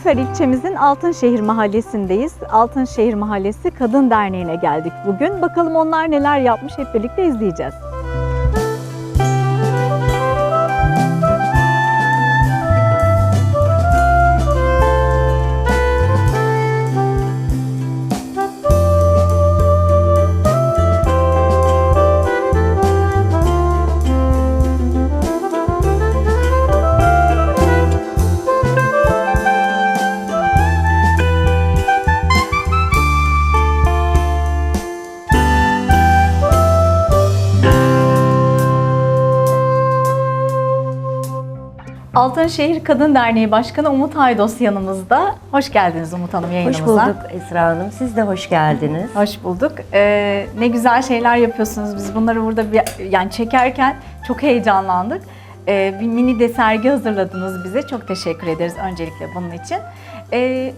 Akhisar ilçemizin Altınşehir Mahallesi'ndeyiz. Altınşehir Mahallesi Kadın Derneği'ne geldik bugün. Bakalım onlar neler yapmış hep birlikte izleyeceğiz. Altınşehir Kadın Derneği Başkanı Umut Aydos yanımızda. Hoş geldiniz Umut Hanım yayınımıza. Hoş bulduk Esra Hanım. Siz de hoş geldiniz. Hoş bulduk. Ee, ne güzel şeyler yapıyorsunuz. Biz bunları burada bir, yani çekerken çok heyecanlandık. Ee, bir mini de sergi hazırladınız bize. Çok teşekkür ederiz öncelikle bunun için. Ee,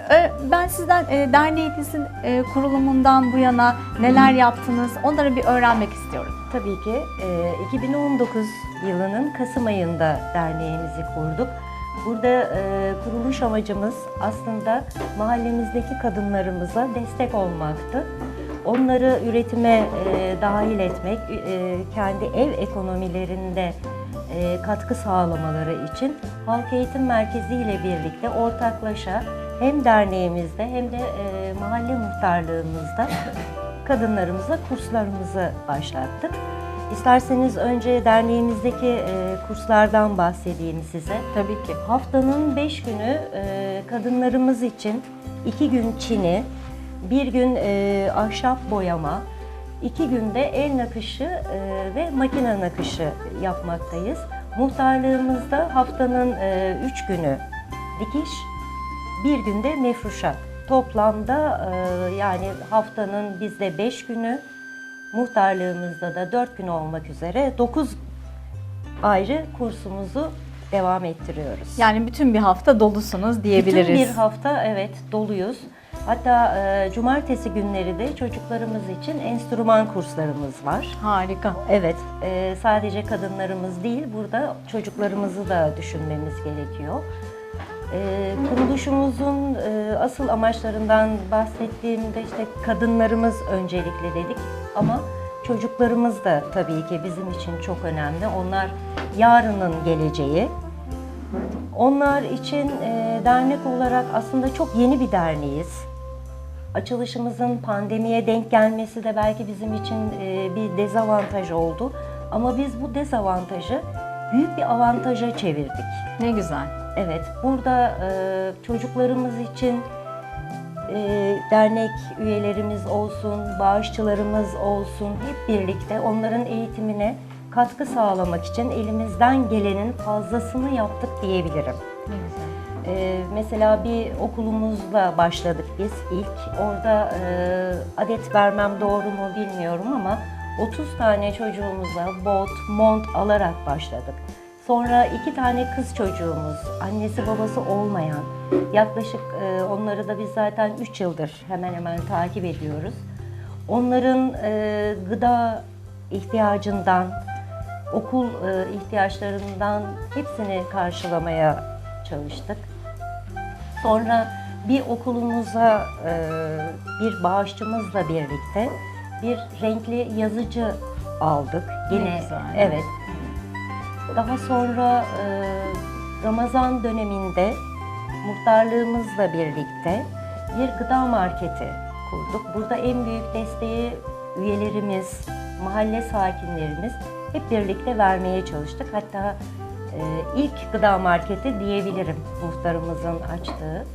ben sizden e, derneğinizin e, kurulumundan bu yana neler yaptınız onları bir öğrenmek istiyorum. Tabii ki e, 2019 yılının Kasım ayında derneğimizi kurduk. Burada e, kuruluş amacımız aslında mahallemizdeki kadınlarımıza destek olmaktı. Onları üretime e, dahil etmek, e, kendi ev ekonomilerinde e, katkı sağlamaları için Halk Eğitim Merkezi ile birlikte ortaklaşa hem derneğimizde hem de e, mahalle muhtarlığımızda kadınlarımıza kurslarımızı başlattık. İsterseniz önce derneğimizdeki e, kurslardan bahsedeyim size. Tabii ki. Haftanın beş günü e, kadınlarımız için iki gün çini, bir gün e, ahşap boyama, iki günde el nakışı e, ve makine nakışı yapmaktayız. Muhtarlığımızda haftanın e, üç günü dikiş, bir günde mefruşat. Toplamda e, yani haftanın bizde beş günü, muhtarlığımızda da dört gün olmak üzere dokuz ayrı kursumuzu devam ettiriyoruz. Yani bütün bir hafta dolusunuz diyebiliriz. Bütün bir hafta evet doluyuz. Hatta e, cumartesi günleri de çocuklarımız için enstrüman kurslarımız var. Harika. Evet, e, sadece kadınlarımız değil, burada çocuklarımızı da düşünmemiz gerekiyor. E, kuruluşumuzun e, asıl amaçlarından bahsettiğimde işte kadınlarımız öncelikli dedik ama çocuklarımız da tabii ki bizim için çok önemli. Onlar yarının geleceği. Onlar için e, dernek olarak aslında çok yeni bir derneğiz. Açılışımızın pandemiye denk gelmesi de belki bizim için e, bir dezavantaj oldu. Ama biz bu dezavantajı büyük bir avantaja çevirdik. Ne güzel. Evet, burada e, çocuklarımız için e, dernek üyelerimiz olsun, bağışçılarımız olsun hep birlikte onların eğitimine katkı sağlamak için elimizden gelenin fazlasını yaptık diyebilirim. Ne güzel. Ee, mesela bir okulumuzla başladık biz ilk. Orada e, adet vermem doğru mu bilmiyorum ama 30 tane çocuğumuza bot, mont alarak başladık. Sonra iki tane kız çocuğumuz, annesi babası olmayan, yaklaşık e, onları da biz zaten 3 yıldır hemen hemen takip ediyoruz. Onların e, gıda ihtiyacından, okul e, ihtiyaçlarından hepsini karşılamaya çalıştık. Sonra bir okulumuza e, bir bağışçımızla birlikte bir renkli yazıcı aldık. Yine güzel. evet. Daha sonra e, Ramazan döneminde muhtarlığımızla birlikte bir gıda marketi kurduk. Burada en büyük desteği üyelerimiz, mahalle sakinlerimiz hep birlikte vermeye çalıştık. Hatta ilk gıda marketi diyebilirim muhtarımızın açtığı.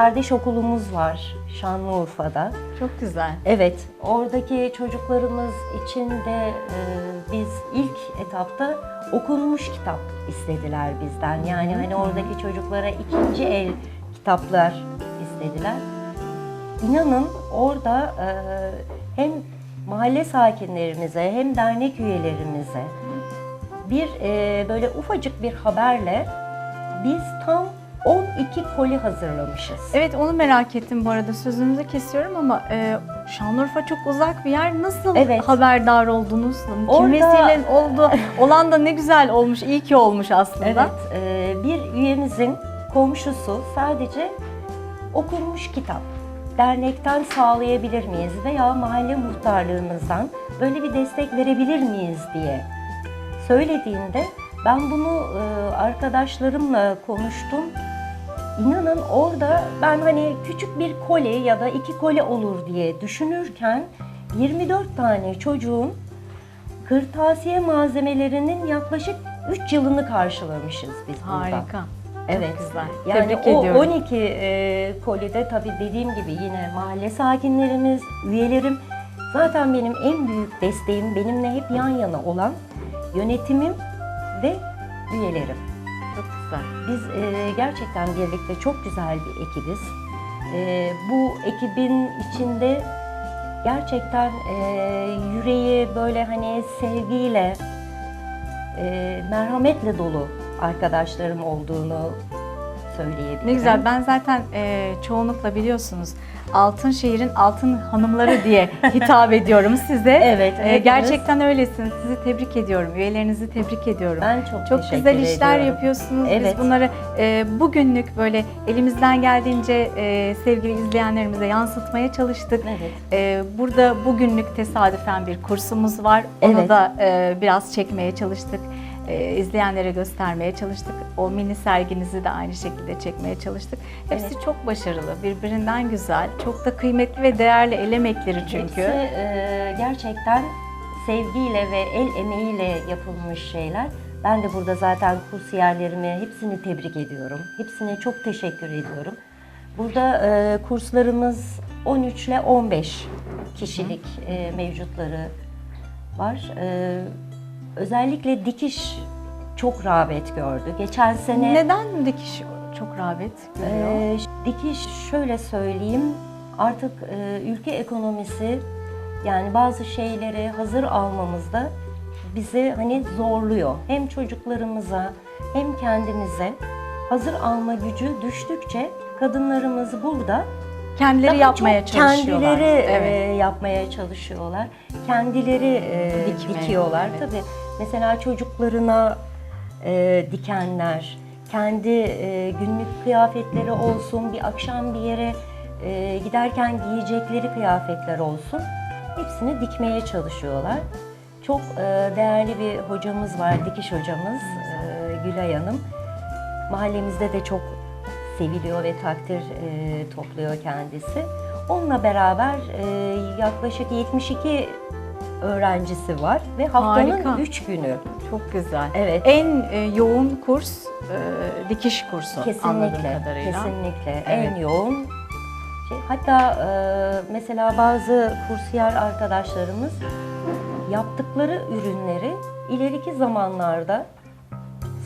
Kardeş okulumuz var Şanlıurfa'da. Çok güzel. Evet, oradaki çocuklarımız için de e, biz ilk etapta okunmuş kitap istediler bizden. Yani hani oradaki çocuklara ikinci el kitaplar istediler. İnanın orada e, hem mahalle sakinlerimize hem dernek üyelerimize bir e, böyle ufacık bir haberle biz tam 12 koli hazırlamışız. Evet onu merak ettim bu arada sözünüzü kesiyorum ama e, Şanlıurfa çok uzak bir yer. Nasıl Evet. haberdar oldunuz? Kim Orada- vesile oldu? Olan da ne güzel olmuş, iyi ki olmuş aslında. Evet, e, bir üyemizin komşusu sadece okunmuş kitap dernekten sağlayabilir miyiz veya mahalle muhtarlığımızdan böyle bir destek verebilir miyiz diye söylediğinde ben bunu e, arkadaşlarımla konuştum. İnanın orada ben hani küçük bir koli ya da iki koli olur diye düşünürken 24 tane çocuğun kırtasiye malzemelerinin yaklaşık 3 yılını karşılamışız biz burada. Harika. Evet. Çok güzel. Yani Tebrik o ediyorum. 12 e, kolide tabii dediğim gibi yine mahalle sakinlerimiz, üyelerim zaten benim en büyük desteğim benimle hep yan yana olan yönetimim ve üyelerim. Çok. Biz e, gerçekten birlikte çok güzel bir ekibiz. E, bu ekibin içinde gerçekten e, yüreği böyle hani sevgiyle, e, merhametle dolu arkadaşlarım olduğunu söyleyebilirim. Ne güzel. Ben zaten e, çoğunlukla biliyorsunuz Altınşehir'in altın hanımları diye hitap ediyorum size. Evet, E, gerçekten öylesiniz. Sizi tebrik ediyorum. Üyelerinizi tebrik ediyorum. Ben çok, Çok teşekkür güzel işler ediyorum. yapıyorsunuz. Evet. Biz bunları e, bugünlük böyle elimizden geldiğince e, sevgili izleyenlerimize yansıtmaya çalıştık. Evet. E, burada bugünlük tesadüfen bir kursumuz var. Onu Evet. da e, biraz çekmeye çalıştık. E, izleyenlere göstermeye çalıştık. O mini serginizi de aynı şekilde çekmeye çalıştık. Hepsi Evet. çok başarılı, birbirinden güzel. Çok da kıymetli ve değerli el emekleri çünkü. Hepsi e, gerçekten sevgiyle ve el emeğiyle yapılmış şeyler. Ben de burada zaten kursiyerlerimi hepsini tebrik ediyorum. Hepsine çok teşekkür ediyorum. Burada e, kurslarımız 13 ile 15 kişilik e, mevcutları var. E, özellikle dikiş çok rağbet gördü. Geçen sene Neden dikiş çok rağbet görüyor? ee, dikiş şöyle söyleyeyim artık e, ülke ekonomisi yani bazı şeyleri hazır almamızda bizi hani zorluyor. Hem çocuklarımıza hem kendimize hazır alma gücü düştükçe kadınlarımız burada kendileri daha yapmaya çok çalışıyorlar. Kendileri e, evet. yapmaya çalışıyorlar. Kendileri e, Dikmeye, dikiyorlar. evet. Tabii mesela çocuklarına e, dikenler, kendi e, günlük kıyafetleri olsun, bir akşam bir yere e, giderken giyecekleri kıyafetler olsun. Hepsini dikmeye çalışıyorlar. Çok e, değerli bir hocamız var, dikiş hocamız e, Gülay Hanım. Mahallemizde de çok seviliyor ve takdir e, topluyor kendisi. Onunla beraber e, yaklaşık 72 öğrencisi var ve haftanın Harika. 3 günü. Çok güzel. Evet. En e, yoğun kurs e, dikiş kursu anladığım Kesinlikle, kadarıyla. kesinlikle Evet. en yoğun. Şey, hatta e, mesela bazı kursiyer arkadaşlarımız yaptıkları ürünleri ileriki zamanlarda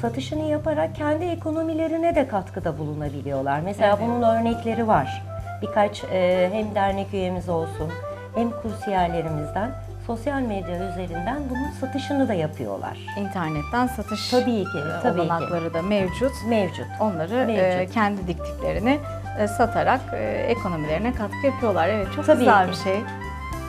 satışını yaparak kendi ekonomilerine de katkıda bulunabiliyorlar. Mesela Evet. bunun örnekleri var. Birkaç e, hem dernek üyemiz olsun hem kursiyerlerimizden sosyal medya üzerinden bunun satışını da yapıyorlar. İnternetten satış Tabii ki, e, tabii ki. olanakları da mevcut. Mevcut. Onları e, Mevcut. kendi diktiklerini e, satarak e, ekonomilerine katkı yapıyorlar. Evet çok Tabii güzel ki. bir şey.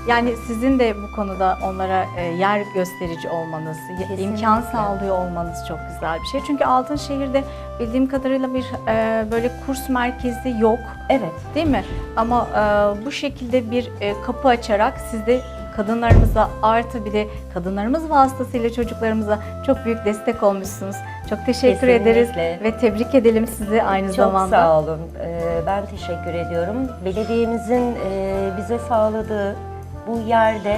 Yani sizin de bu konuda onlara e, yer gösterici olmanız, Kesinlikle. imkan sağlıyor olmanız çok güzel bir şey. Çünkü Altınşehir'de bildiğim kadarıyla bir e, böyle kurs merkezi yok. Evet. Değil mi? Ama e, bu şekilde bir kapı açarak siz de kadınlarımıza artı bir de kadınlarımız vasıtasıyla çocuklarımıza çok büyük destek olmuşsunuz. Çok teşekkür Kesinlikle. ederiz ve tebrik edelim sizi aynı Çok zamanda. sağ olun. Ben teşekkür ediyorum. Belediyemizin bize sağladığı bu yerde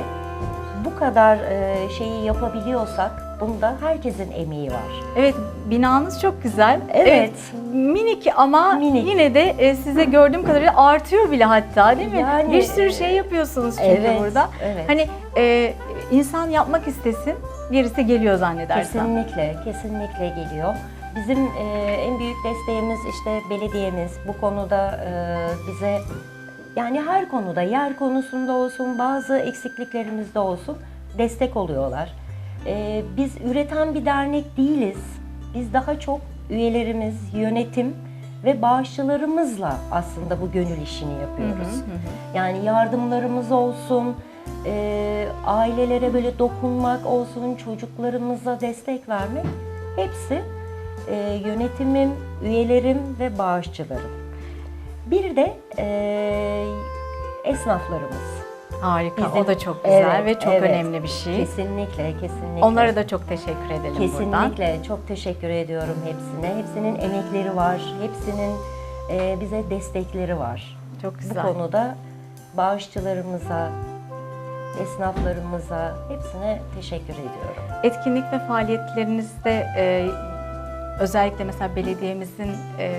bu kadar e, şeyi yapabiliyorsak bunda herkesin emeği var. Evet, binanız çok güzel. Evet. minik ama Minik. yine de e, size gördüğüm kadarıyla artıyor bile hatta değil mi? Yani, bir sürü şey yapıyorsunuz çünkü evet, burada. evet. Hani e, insan yapmak istesin, gerisi geliyor zannedersem. Kesinlikle, kesinlikle geliyor. Bizim e, en büyük desteğimiz işte belediyemiz bu konuda e, bize yani her konuda yer konusunda olsun bazı eksikliklerimizde olsun destek oluyorlar. E, biz üreten bir dernek değiliz. Biz daha çok üyelerimiz, yönetim ve bağışçılarımızla aslında bu gönül işini yapıyoruz. Yani yardımlarımız olsun, e, ailelere böyle dokunmak olsun, çocuklarımıza destek vermek hepsi e, yönetimim, üyelerim ve bağışçılarım. Bir de e, esnaflarımız. Harika, Bizim- o da çok güzel Evet, ve çok evet. önemli bir şey. Kesinlikle, kesinlikle. Onlara da çok teşekkür edelim buradan. Kesinlikle çok teşekkür ediyorum hepsine. Hepsinin emekleri var, hepsinin e, bize destekleri var. Çok Bu güzel. konuda bağışçılarımıza, esnaflarımıza hepsine teşekkür ediyorum. Etkinlik ve faaliyetlerinizde e, özellikle mesela belediyemizin e,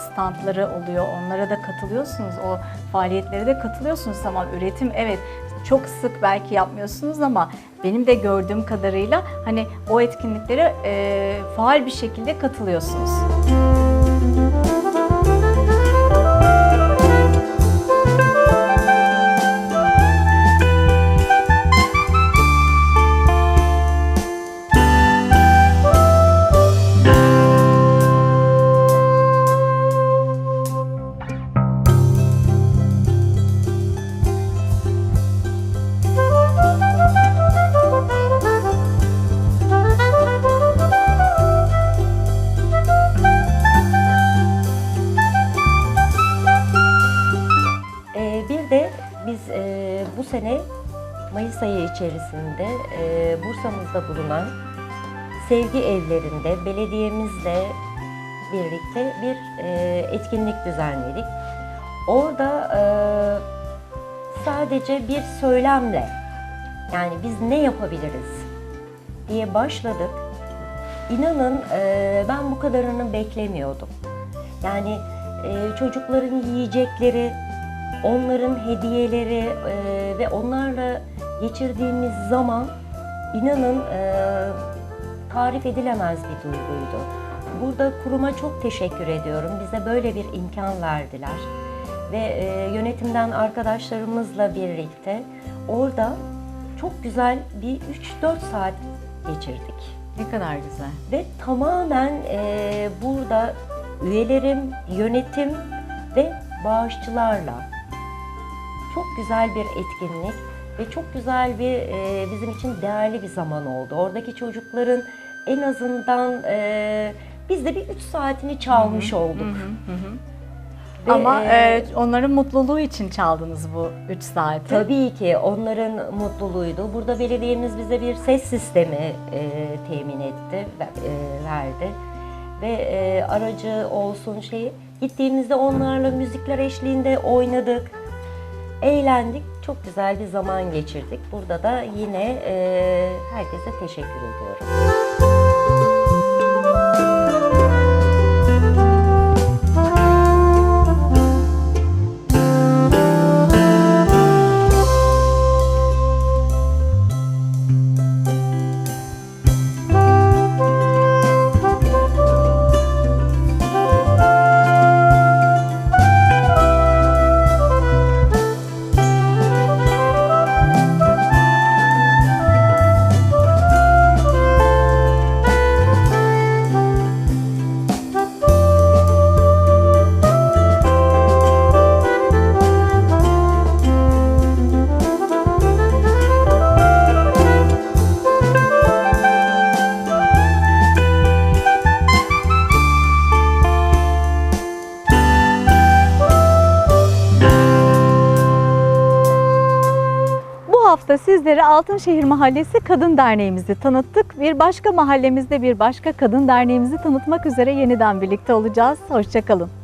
standları oluyor. Onlara da katılıyorsunuz. O faaliyetlere de katılıyorsunuz. Tamam üretim evet çok sık belki yapmıyorsunuz ama benim de gördüğüm kadarıyla hani o etkinliklere e, faal bir şekilde katılıyorsunuz. İçerisinde e, Bursa'mızda bulunan sevgi evlerinde belediyemizle birlikte bir e, etkinlik düzenledik. Orada e, sadece bir söylemle yani biz ne yapabiliriz diye başladık. İnanın e, ben bu kadarını beklemiyordum. Yani e, çocukların yiyecekleri, onların hediyeleri e, ve onlarla geçirdiğimiz zaman inanın e, tarif edilemez bir duyguydu. Burada kuruma çok teşekkür ediyorum. Bize böyle bir imkan verdiler. Ve e, yönetimden arkadaşlarımızla birlikte orada çok güzel bir 3-4 saat geçirdik. Ne kadar güzel. Ve tamamen e, burada üyelerim, yönetim ve bağışçılarla çok güzel bir etkinlik ve çok güzel bir e, bizim için değerli bir zaman oldu. Oradaki çocukların en azından e, biz de bir 3 saatini çalmış olduk. Ve, Ama e, e, onların mutluluğu için çaldınız bu 3 saati. Tabii ki onların mutluluğuydu. Burada belediyemiz bize bir ses sistemi e, temin etti, e, verdi. Ve e, aracı olsun şey, gittiğimizde onlarla müzikler eşliğinde oynadık, eğlendik. Çok güzel bir zaman geçirdik. Burada da yine herkese teşekkür ediyorum. Sizlere Altınşehir Mahallesi Kadın Derneğimizi tanıttık. Bir başka mahallemizde bir başka kadın derneğimizi tanıtmak üzere yeniden birlikte olacağız. Hoşçakalın.